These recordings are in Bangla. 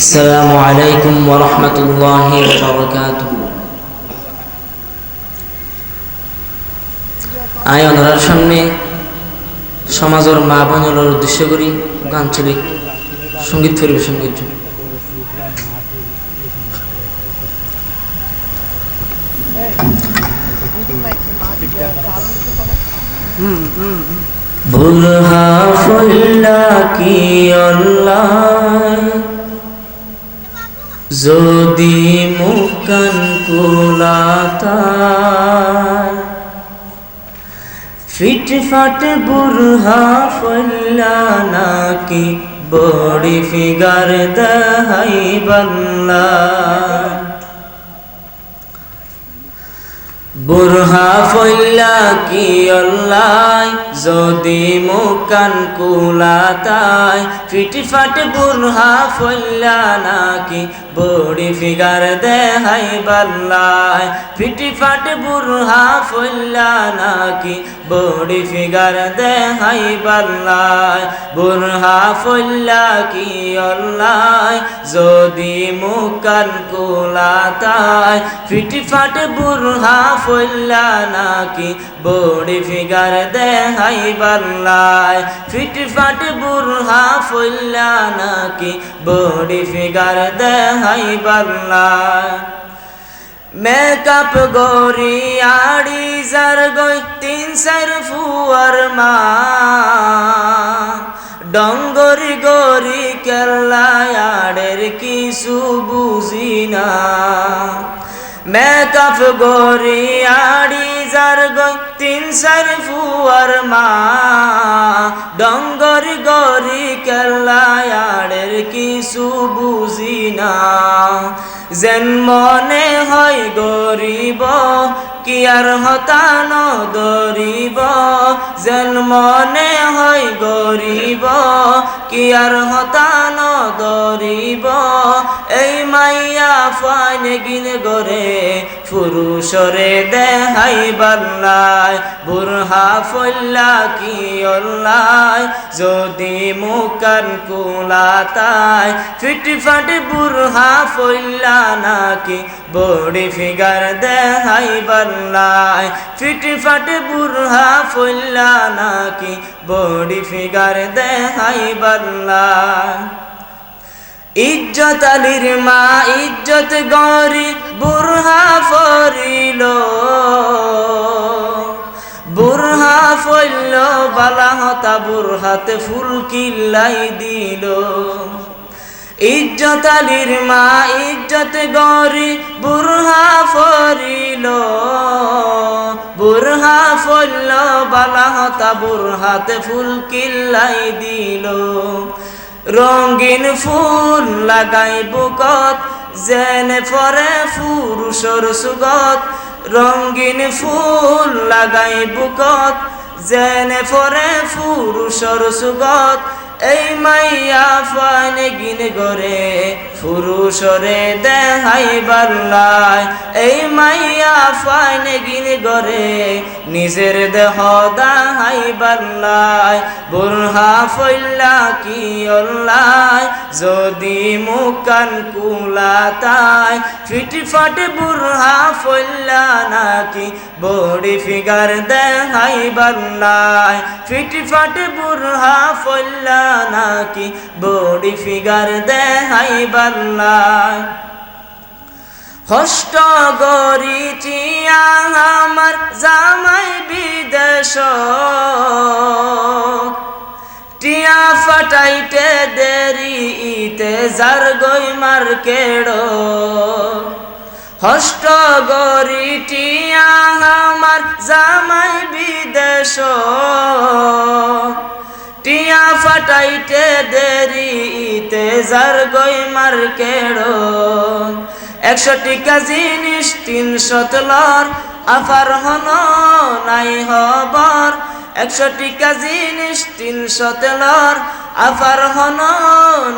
السلام عليكم ورحمة الله وبركاته আয় ওনার সামনে সমাজের মা বোনের উদ্দেশ্য করি আঞ্চলিক সঙ্গীত পরিবেশন করছি বুলহা ফুল্লা কি অল্লাহ যদি মুকান কুলাতায়, ফিট ফাট বুরহা ফল্লা নাকি বড়ি ফিগার দেহাই বল্লা বুরহা ফল্লা কি অল্লাই যদি মুকান কুলাতায় ফিটি ফাট বুরহা ফল্লা নাকি, বড়ি ফিগার দেহাই বাল্লাই, ফিটি ফাট বুরহা ফল্লা নাকি, বড়ি ফিগার দেহাই বাল্লাই বুরহা ফল্লা কি অল্লাই, যদি মুকান কুলাতায় ফিটি ফাট বুরহা ফল্লা নাকি, বড়ি ফিগার দেহাই বাল্লাই ফিট ফাট বুরহা ফল্লা নাকি বড়ি ফিগার দেহাই বাল্লাই মেকআপ গরি আড়ি জার গই তিন সার ফুয়ার মা। ডঙ্গরি গরি কেল্লায়াড়ের কিছু বুঝি না। মেকআপ গরি আড়ি যার গই তিন সার ফুয়ার মা। ডঙ্গর গরি কেলায়ারের কিছু বুঝি না। যেন মনে হয় গরিব, কি আর হতানো দরিব। যেন মনে হয় গরিব, কি আর হতান দরিব এই মাইয়া ফাইন গিন গরে পুরুষরে দেহাই বাল্লাই বুরহা ফল্লা কি অল্লাই? যদি মুকান কুলাতায় ফিট ফাট বুরহা ফল্লা নাকি? বড়ি ফিগার দেহাই ফিট ফাট বুরহা ফল্লা নাকি বড়ি ফিগার দেহাই বাল্লাই ইজ্জত আলির মা ইজ্জত গরি বুরহা ফরিল। বুরহা ফইল বালা হতা বুরহাতে ফুল কিল্লাই দিল। ইজ্জত আলির মা ইজ্জত গরি, বুরহা ফরিল, বুরহা ফইল বালা হতা বুরহাতে ফুল কিল্লাই দিল। রঙিন ফুল লাগাই বুকত, যেনে ফরে পুরুষর সুগত। রঙিন ফুল লাগাই বুকত, যেনে ফরে পুরুষর সুগত। এই মাইয়া ফানে গিন গরে পুরুষরে দেহাই বাল্লাই এই মাইয়া ফানে গিন গরে নিজের দেহ দাহাই বাল্লাই বুরহা ফল্লা কি অল্লাই যদি মুকান কুলাতায় ফিটি ফাটে বুরহা ফল্লা নাকি, বড়ি ফিগার দেহাই বাল্লাই ফিটি ফাটে বুরহা ফল্লা নাকি, বড়ি ফিগার দেহাই হষ্ট গরিটি আমার জামাই বিদেশ। টিয়া ফাটাইতে দেরি ইতে যার গই মার্কেড হষ্ট গরিটি আমার জামাই বিদেশ। টিয়া ফাটাইতে দেরি ইতে যার গই মার্কেড একশো টিকা জিনিস তিনশো তলর আফার হন নাই হবর। একশো টিকা জিনিস তিনশো তেলর আফার হন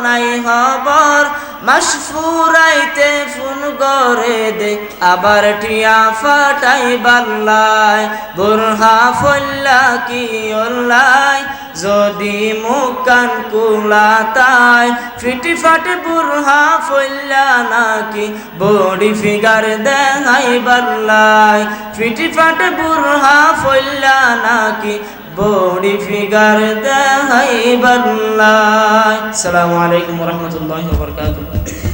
নাই হবর। মাসফুরাইতে করে দে আবার টিয়া ফাটাই বাল্লাই বুরহা ফল্লা কি অল্লাই, যদি মুকান কুলা তাই। ফিটি ফাটে বুরহা ফল্লা নাকি, বডি ফিগার দেখাই বাল্লাই ফিটি ফাটে বুরহা ফল্লা নাকি, বডি ফিগার দেখাই বাল্লাই আসসালামু আলাইকুম রহমতুল্লাহ বরকাতুহ।